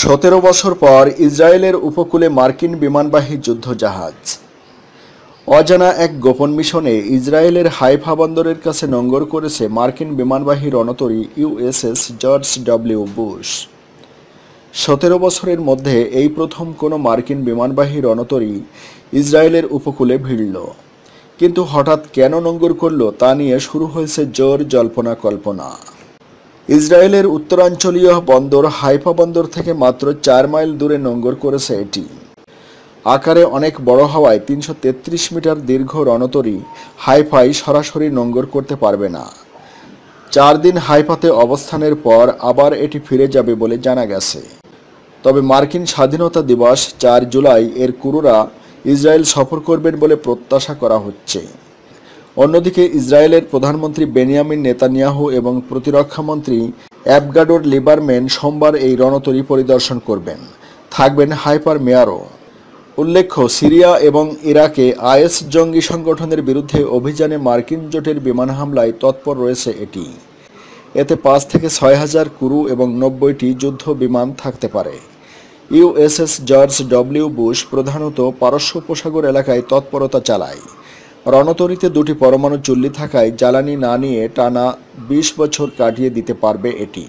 সতেরো বছর পর ইসরায়েলের উপকূলে মার্কিন বিমানবাহী যুদ্ধজাহাজ। অজানা এক গোপন মিশনে ইসরায়েলের হাইফা বন্দরের কাছে নোঙ্গর করেছে মার্কিন বিমানবাহী রণতরী ইউএসএস জর্জ ডব্লিউ বুশ। সতেরো বছরের মধ্যে এই প্রথম কোনো মার্কিন বিমানবাহী রণতরী ইসরায়েলের উপকূলে ভিড়ল। কিন্তু হঠাৎ কেন নোঙ্গর করল তা নিয়ে শুরু হয়েছে জোর জল্পনা কল্পনা। ইসরায়েলের উত্তরাঞ্চলীয় বন্দর হাইফা বন্দর থেকে মাত্র চার মাইল দূরে নোঙ্গর করেছে এটি। আকারে অনেক বড় হওয়ায় তিনশো তেত্রিশ মিটার দীর্ঘ রণতরী হাইফাই সরাসরি নোঙ্গর করতে পারবে না। চার দিন হাইফাতে অবস্থানের পর আবার এটি ফিরে যাবে বলে জানা গেছে। তবে মার্কিন স্বাধীনতা দিবস চার জুলাই এর কুরুরা ইসরায়েল সফর করবেন বলে প্রত্যাশা করা হচ্ছে। অন্যদিকে ইসরায়েলের প্রধানমন্ত্রী বেনিয়ামিন নেতানিয়াহু এবং প্রতিরক্ষামন্ত্রী অ্যাবগাডোর লিবারম্যান সোমবার এই রণতরী পরিদর্শন করবেন। থাকবেন হাইপার মেয়ারও। উল্লেখ্য, সিরিয়া এবং ইরাকে আইএস জঙ্গি সংগঠনের বিরুদ্ধে অভিযানে মার্কিন জোটের বিমান হামলায় তৎপর রয়েছে এটি। এতে পাঁচ থেকে ছয় হাজার কুরু এবং নব্বইটি যুদ্ধ বিমান থাকতে পারে। ইউএসএস জর্জ ডব্লিউ বুশ প্রধানত পারস্য উপসাগর এলাকায় তৎপরতা চালায়। রণতরীতে দুটি পরমাণু চুল্লি থাকায় জ্বালানি না নিয়ে টানা বিশ বছর কাটিয়ে দিতে পারবে এটি।